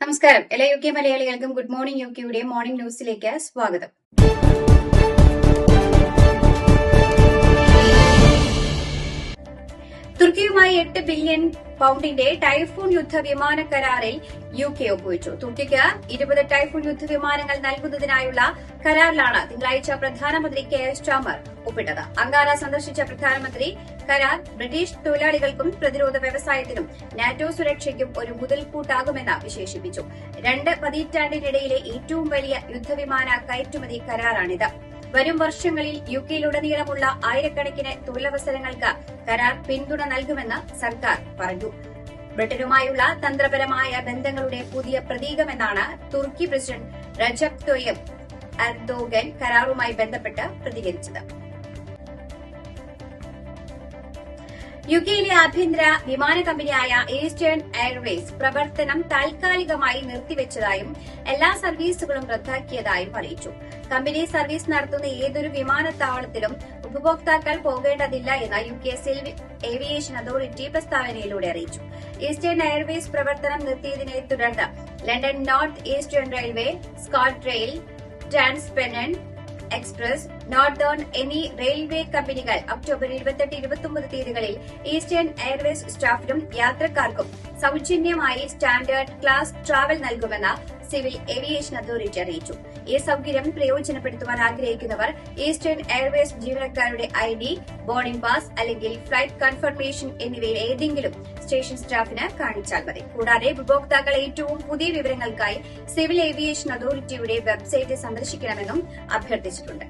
നമസ്കാരം. എല്ലാ U K മലയാളികൾക്കും ഗുഡ് മോർണിംഗ്. യു കെയുടെ മോർണിംഗ് ന്യൂസിലേക്ക് സ്വാഗതം. തുർക്കിയുമായി എട്ട് ബില്യൺ പൗണ്ടിന്റെ ടൈഫൂൺ യുദ്ധ വിമാന കരാറിൽ യു കെ ഒപ്പുവെച്ചു. തുർക്കിക്ക് ഇരുപത് ടൈഫൂൺ യുദ്ധ വിമാനങ്ങൾ നൽകുന്നതിനായുള്ള കരാറിലാണ് തിങ്കളാഴ്ച പ്രധാനമന്ത്രി കെ എസ് സ്റ്റാമർ ഒപ്പിട്ടത്. അങ്കാര സന്ദർശിച്ച പ്രധാനമന്ത്രി കരാർ ബ്രിട്ടീഷ് തൊഴിലാളികൾക്കും പ്രതിരോധ വ്യവസായത്തിനും നാറ്റോ സുരക്ഷയ്ക്കും ഒരു മുതൽക്കൂട്ടാകുമെന്ന് വിശേഷിപ്പിച്ചു. രണ്ട് പതിറ്റാണ്ടിനിടയിലെ ഏറ്റവും വലിയ യുദ്ധവിമാന കയറ്റുമതി കരാറാണിത്. വരും വർഷങ്ങളിൽ യു കെയിലുടനീളമുള്ള ആയിരക്കണക്കിന് തൊഴിലവസരങ്ങൾക്ക് കരാർ പിന്തുണ നൽകുമെന്ന് സർക്കാർ പറഞ്ഞു. ബ്രിട്ടനുമായുള്ള തന്ത്രപരമായ ബന്ധങ്ങളുടെ പുതിയ പ്രതീകമെന്നാണ് തുർക്കി പ്രസിഡന്റ് റജബ് തൊയ്യബ് അർദോഗൻ കരാറുമായി ബന്ധപ്പെട്ട് പ്രതികരിച്ചത്. യു കെയിലെ ആഭ്യന്തര വിമാന കമ്പനിയായ ഈസ്റ്റേൺ എയർവേസ് പ്രവർത്തനം താൽക്കാലികമായി നിർത്തിവെച്ചതായും എല്ലാ സർവീസുകളും റദ്ദാക്കിയതായും അറിയിച്ചു. കമ്പനി സർവീസ് നടത്തുന്ന ഏതൊരു വിമാനത്താവളത്തിലും ഉപഭോക്താക്കൾ പോകേണ്ടതില്ല എന്ന് U K Civil Aviation Authority പ്രസ്താവനയിലൂടെ അറിയിച്ചു. ഈസ്റ്റേൺ എയർവേസ് പ്രവർത്തനം നിർത്തിയതിനെ തുടർന്ന് London North Eastern Railway ScotRail TransPennine Express Northern എന്നീ റെയിൽവേ കമ്പനികൾ ഒക്ടോബർ ഇരുപത്തെട്ട് ഇരുപത്തൊമ്പത് തീയതികളിൽ ഈസ്റ്റേൺ എയർവേസ് സ്റ്റാഫിനും യാത്രക്കാർക്കും സൗജന്യമായി സ്റ്റാൻഡേർഡ് ക്ലാസ് ട്രാവൽ നൽകുമെന്ന് സിവിൽ ഏവിയേഷൻ അതോറിറ്റി അറിയിച്ചു. ഈ സൌകര്യം പ്രയോജനപ്പെടുത്തുവാൻ ആഗ്രഹിക്കുന്നവർ ഈസ്റ്റേൺ എയർവേസ് ജീവനക്കാരുടെ ഐ ഡി ബോർഡിംഗ് പാസ് അല്ലെങ്കിൽ ഫ്ലൈറ്റ് കൺഫർമേഷൻ എന്നിവയിൽ ഏതെങ്കിലും സ്റ്റേഷൻ സ്റ്റാഫിന് കാണിച്ചാൽ മതി. കൂടാതെ ഉപഭോക്താക്കൾ ഏറ്റവും പുതിയ വിവരങ്ങൾക്കായി സിവിൽ ഏവിയേഷൻ അതോറിറ്റിയുടെ വെബ്സൈറ്റ് സന്ദർശിക്കണമെന്നും അഭ്യർത്ഥിച്ചിട്ടുണ്ട്.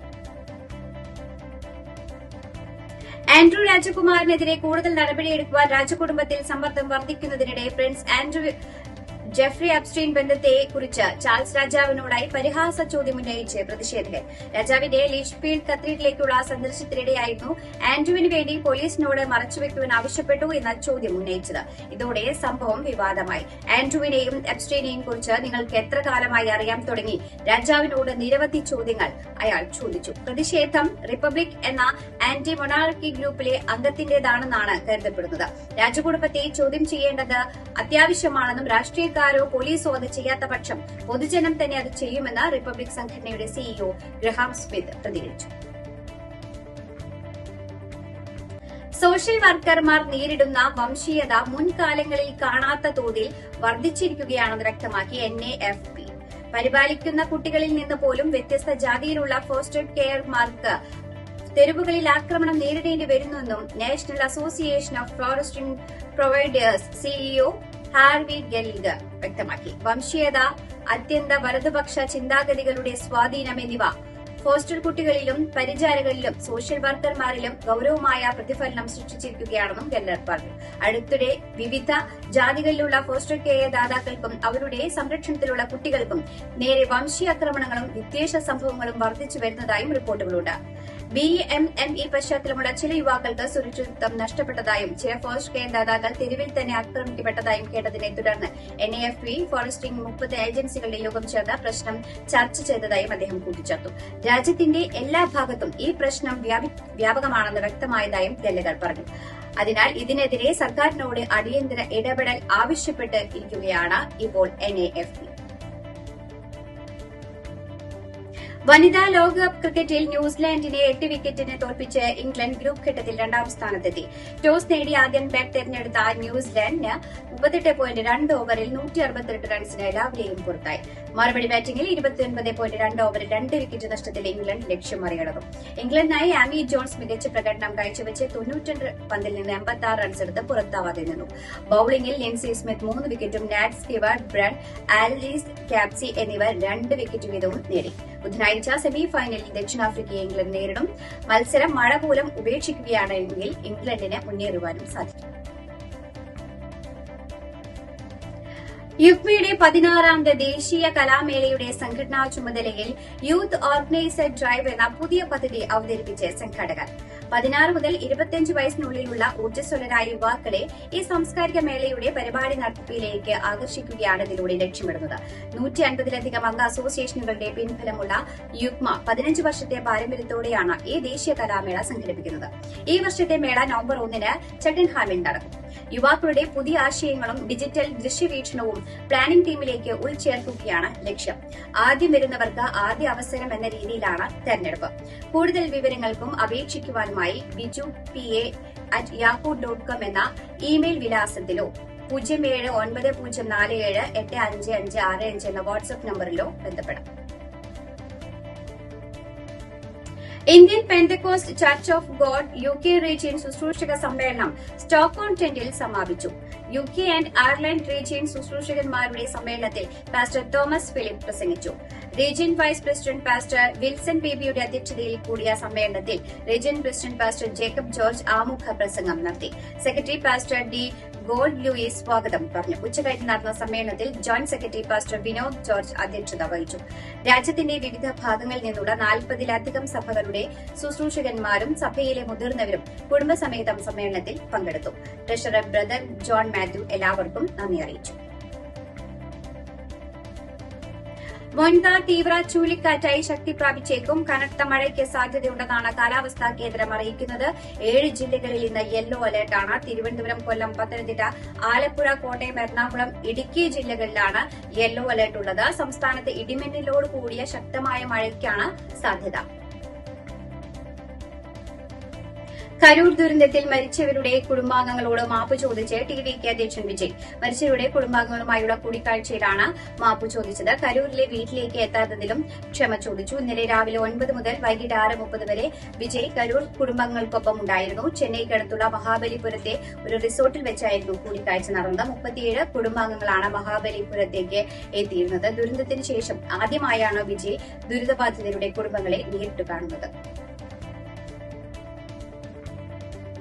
ആൻഡ്രൂ രാജകുമാറിനെതിരെ കൂടുതൽ നടപടിയെടുക്കുവാൻ രാജകുടുംബത്തിൽ സമ്മർദ്ദം വർദ്ധിക്കുന്നതിനിടെ പ്രിൻസ് ആൻഡ്രൂ ജെഫ്രി അബ്സ്റ്റീൻ ബന്ധത്തെക്കുറിച്ച് ചാൾസ് രാജാവിനോടായി പരിഹാസ ചോദ്യം ഉന്നയിച്ച് പ്രതിഷേധകർ രാജാവിന്റെ ലിഷ്ഫീൽഡ് കത്തീഡ്രലിലേക്കുള്ള സന്ദർശനത്തിനിടെയായിരുന്നു ആന്റുവിന് വേണ്ടി പോലീസിനോട് മറച്ചുവെക്കുവാൻ ആവശ്യപ്പെട്ടു എന്ന ചോദ്യം ഉന്നയിച്ചത്. ഇതോടെ സംഭവം വിവാദമായി. ആന്റുവിനെയും അബ്സ്റ്റീനെയും കുറിച്ച് നിങ്ങൾക്ക് എത്ര കാലമായി അറിയാൻ തുടങ്ങി? രാജാവിനോട് നിരവധി ചോദ്യങ്ങൾ അയാൾ ചോദിച്ചു. പ്രതിഷേധം റിപ്പബ്ലിക് എന്ന ആന്റി മൊണാർക്കി ഗ്രൂപ്പിലെ അംഗത്തിന്റേതാണെന്നാണ് കരുതപ്പെടുന്നത്. രാജകുടുംബത്തെ ചോദ്യം ചെയ്യേണ്ടത് അത്യാവശ്യമാണെന്നും രാഷ്ട്രീയക്കാരോ പോലീസോ അത് ചെയ്യാത്ത പക്ഷം പൊതുജനം തന്നെ അത് ചെയ്യുമെന്ന് റിപ്പബ്ലിക് സംഘടനയുടെ സിഇഒ ഗ്രഹാം സ്മിത്ത് പ്രതികരിച്ചു. സോഷ്യൽ വർക്കർമാർ നേരിടുന്ന വംശീയത മുൻകാലങ്ങളിൽ കാണാത്ത തോതിൽ വർദ്ധിച്ചിരിക്കുകയാണെന്ന് വ്യക്തമാക്കി എൻ എ എഫ് പി പരിപാലിക്കുന്ന കുട്ടികളിൽ നിന്ന് പോലും വ്യത്യസ്ത ജാതിയിലുള്ള ഫോസ്റ്റർ കെയർമാർക്ക് തെരുവുകളിൽ ആക്രമണം നേരിടേണ്ടി വരുന്നുവെന്നും National Association of Fostering Providers CEO Harvey ഗെൽഗ് വ്യക്തമാക്കി. വംശീയത അത്യന്ത വലതുപക്ഷ ചിന്താഗതികളുടെ സ്വാധീനം എന്നിവ ഹോസ്റ്റൽ കുട്ടികളിലും പരിചാരകരിലും സോഷ്യൽ വർക്കർമാരിലും ഗൗരവമായ പ്രതിഫലനം സൃഷ്ടിച്ചിരിക്കുകയാണെന്നും ഗെല്ലർ പറഞ്ഞു. അടുത്തിടെ വിവിധ ജാതികളിലുള്ള ഹോസ്റ്റൽ കെയർ ദാതാക്കൾക്കും അവരുടെ സംരക്ഷണത്തിലുള്ള കുട്ടികൾക്കും നേരെ വംശീയാക്രമണങ്ങളും വിദ്വേഷ സംഭവങ്ങളും വർദ്ധിച്ചു വരുന്നതായും റിപ്പോർട്ടുകളുണ്ട്. ബി എം എം ഇ പശ്ചാത്തലമുള്ള ചില യുവാക്കൾക്ക് സുരക്ഷിതത്വം നഷ്ടപ്പെട്ടതായും ചില ഫോറസ്റ്റ് കെയർ ദാതാക്കൾ തെരുവിൽ തന്നെ ആക്രമിക്കപ്പെട്ടതായും കേട്ടതിനെ തുടർന്ന് N A F P fostering മുപ്പത് ഏജൻസികളുടെ യോഗം ചേർന്ന് പ്രശ്നം ചർച്ച ചെയ്തതായും അദ്ദേഹം കൂട്ടിച്ചേർത്തു. രാജ്യത്തിന്റെ എല്ലാ ഭാഗത്തും ഈ പ്രശ്നം വ്യാപി- വ്യാപകമാണെന്ന് വ്യക്തമായതായും ദലകൾ പറഞ്ഞു. അതിനാൽ ഇതിനെതിരെ സർക്കാരിനോട് അടിയന്തര ഇടപെടൽ ആവശ്യപ്പെട്ട് ഇരിക്കുകയാണ് ഇപ്പോൾ എൻ എ എഫ് പി വനിതാ ലോകകപ്പ് ക്രിക്കറ്റിൽ ന്യൂസിലാൻഡിനെ എട്ട് വിക്കറ്റിന് തോൽപ്പിച്ച് ഇംഗ്ലണ്ട് ഗ്രൂപ്പ് ഘട്ടത്തിൽ രണ്ടാം സ്ഥാനത്തെത്തി. ടോസ് നേടി ആദ്യം ബാറ്റ് തെരഞ്ഞെടുത്ത ന്യൂസിലാൻഡിന് മുപ്പത്തെട്ട് പോയിന്റ് രണ്ട് ഓവറിൽ നൂറ്റി അറുപത്തിരണ്ട് റൺസിന് ലാവ്ലിയും പുറത്തായി. മറുപടി ബാറ്റിംഗിൽ ഇരുപത്തിയൊൻപത് പോയിന്റ് രണ്ട് ഓവറിൽ രണ്ട് വിക്കറ്റ് നഷ്ടത്തിൽ ഇംഗ്ലണ്ട് ലക്ഷ്യം മറികടന്നു. ഇംഗ്ലണ്ടിനായി ആമി ജോൺസ് മികച്ച പ്രകടനം കാഴ്ചവെച്ച് തൊണ്ണൂറ്റിരണ്ട് പന്തിൽ നിന്ന് എൺപത്തി ആറ് റൺസ് എടുത്ത് പുറത്താവാതെ നിന്നു. ബൌളിംഗിൽ ലിൻസി സ്മിത്ത് മൂന്ന് വിക്കറ്റും Nat Sciver Brunt Alice Capsey എന്നിവർ രണ്ട് വിക്കറ്റ് വീതവും നേടി. ബുധനാഴ്ച സെമി ഫൈനലിൽ ദക്ഷിണാഫ്രിക്കയെ ഇംഗ്ലണ്ട് നേരിടും. മത്സരം മഴ മൂലം ഉപേക്ഷിക്കുകയാണെങ്കിൽ ഇംഗ്ലണ്ടിന് മുന്നേറുവാനും സാധിക്കും. യുഫ്മിയുടെ പതിനാറാമത് ദേശീയ കലാമേളയുടെ സംഘടനാ ചുമതലയിൽ യൂത്ത് ഓർഗനൈസർ ഡ്രൈവ് എന്ന പുതിയ പദ്ധതി അവതരിപ്പിച്ച് സംഘാടകർ പതിനാറ് മുതൽ ഇരുപത്തിയഞ്ച് വയസ്സിനുള്ളിലുള്ള ഊർജസ്വലരായ യുവാക്കളെ ഈ സാംസ്കാരിക മേളയുടെ പരിപാടി നടത്തിപ്പിലേക്ക് ആകർഷിക്കുകയാണ് ഇതിലൂടെ ലക്ഷ്യമിടുന്നത്. നൂറ്റി അൻപതിലധികം അംഗ അസോസിയേഷനുകളുടെ പിൻഫലമുള്ള യുഗ്മ പതിനഞ്ച് വർഷത്തെ പാരമ്പര്യത്തോടെയാണ് ഈ ദേശീയ കലാമേള സംഘടിപ്പിക്കുന്നത്. ഈ വർഷത്തെ മേള നവംബർ ഒന്നിന് ചട്ടൻഹാമിൽ നടക്കും. യുവാക്കളുടെ പുതിയ ആശയങ്ങളും ഡിജിറ്റൽ ദൃശ്യവീക്ഷണവും പ്ലാനിംഗ് ടീമിലേക്ക് ഉൾച്ചേർക്കുകയാണ് ലക്ഷ്യം. ആദ്യം വരുന്നവർക്ക് ആദ്യ അവസരം എന്ന രീതിയിലാണ് തെരഞ്ഞെടുപ്പ്. കൂടുതൽ വിവരങ്ങൾക്കും അപേക്ഷിക്കുവാനുമായി Biju P A at Yahoo dot com എന്ന ഇമെയിൽ വിലാസത്തിലോ പൂജ്യം ഏഴ് ഒൻപത് പൂജ്യം നാല് ഏഴ് എട്ട് അഞ്ച് അഞ്ച് ആറ് അഞ്ച് എന്ന വാട്സ്ആപ്പ് നമ്പറിലോ ബന്ധപ്പെടാം. Indian Pentecostal Church of God U K region ശുശ്രൂഷക സമ്മേളനം സ്റ്റോക്ക്ഹോം ടെന്റിൽ സമാപിച്ചു. U K and Ireland region ശുശ്രൂഷകന്മാരുടെ സമ്മേളനത്തിൽ പാസ്റ്റർ തോമസ് ഫിലിപ്പ് പ്രസംഗിച്ചു. Region vice president pastor Wilson ബേബിയുടെ അധ്യക്ഷതയിൽ കൂടിയ സമ്മേളനത്തിൽ region president pastor Jacob George ആമുഖ പ്രസംഗം നടത്തി. Secretary pastor D Gold Louis സ്വാഗതം പറഞ്ഞു. ഉച്ചകഴിഞ്ഞ് നടന്ന സമ്മേളനത്തിൽ joint secretary pastor Vinod George അധ്യക്ഷത വഹിച്ചു. രാജ്യത്തിന്റെ വിവിധ ഭാഗങ്ങളിൽ നിന്നുള്ള നാൽപ്പതിലധികം സഭകളുടെ ശുശ്രൂഷകന്മാരും സഭയിലെ മുതിർന്നവരും കുടുംബസമേതം സമ്മേളനത്തിൽ പങ്കെടുത്തു. ട്രഷറർ ബ്രദർ ജോൺ മാത്യു എല്ലാവർക്കും നന്ദി അറിയിച്ചു. മൊൻത തീവ്ര ചുഴലിക്കാറ്റായി ശക്തി പ്രാപിച്ചേക്കും. കനത്ത മഴയ്ക്ക് സാധ്യതയുണ്ടെന്നാണ് കാലാവസ്ഥാ കേന്ദ്രം അറിയിക്കുന്നത്. ഏഴ് ജില്ലകളിൽ ഇന്ന് യെല്ലോ അലർട്ടാണ് തിരുവനന്തപുരം കൊല്ലം പത്തനംതിട്ട ആലപ്പുഴ കോട്ടയം എറണാകുളം ഇടുക്കി ജില്ലകളിലാണ് യെല്ലോ അലർട്ട് ഉള്ളത്. സംസ്ഥാനത്ത് ഇടിമിന്നലോട് കൂടിയ ശക്തമായ മഴയ്ക്കാണ് സാധ്യത. കരൂർ ദുരന്തത്തിൽ മരിച്ചവരുടെ കുടുംബാംഗങ്ങളോട് മാപ്പ് ചോദിച്ച് ടി വി കെ അധ്യക്ഷൻ വിജയ്. മരിച്ചവരുടെ കുടുംബാംഗങ്ങളുമായുള്ള കൂടിക്കാഴ്ചയിലാണ് മാപ്പ് ചോദിച്ചത്. കരൂരിലെ വീട്ടിലേക്ക് എത്താത്തതിലും ക്ഷമ ചോദിച്ചു. ഇന്നലെ രാവിലെ ഒൻപത് മുതൽ വൈകിട്ട് ആറ് മുപ്പത് വരെ വിജയ് കരൂർ കുടുംബങ്ങൾക്കൊപ്പം ഉണ്ടായിരുന്നു. ചെന്നൈക്കടുത്തുള്ള മഹാബലിപുരത്തെ ഒരു റിസോർട്ടിൽ വെച്ചായിരുന്നു കൂടിക്കാഴ്ച നടന്നത്. മുപ്പത്തിയേഴ് കുടുംബാംഗങ്ങളാണ് മഹാബലിപുരത്തേക്ക് എത്തിയിരുന്നത്. ദുരന്തത്തിന് ശേഷം ആദ്യമായാണ് വിജയ് ദുരിതബാധിതരുടെ കുടുംബങ്ങളെ നേരിട്ട് കാണുന്നത്.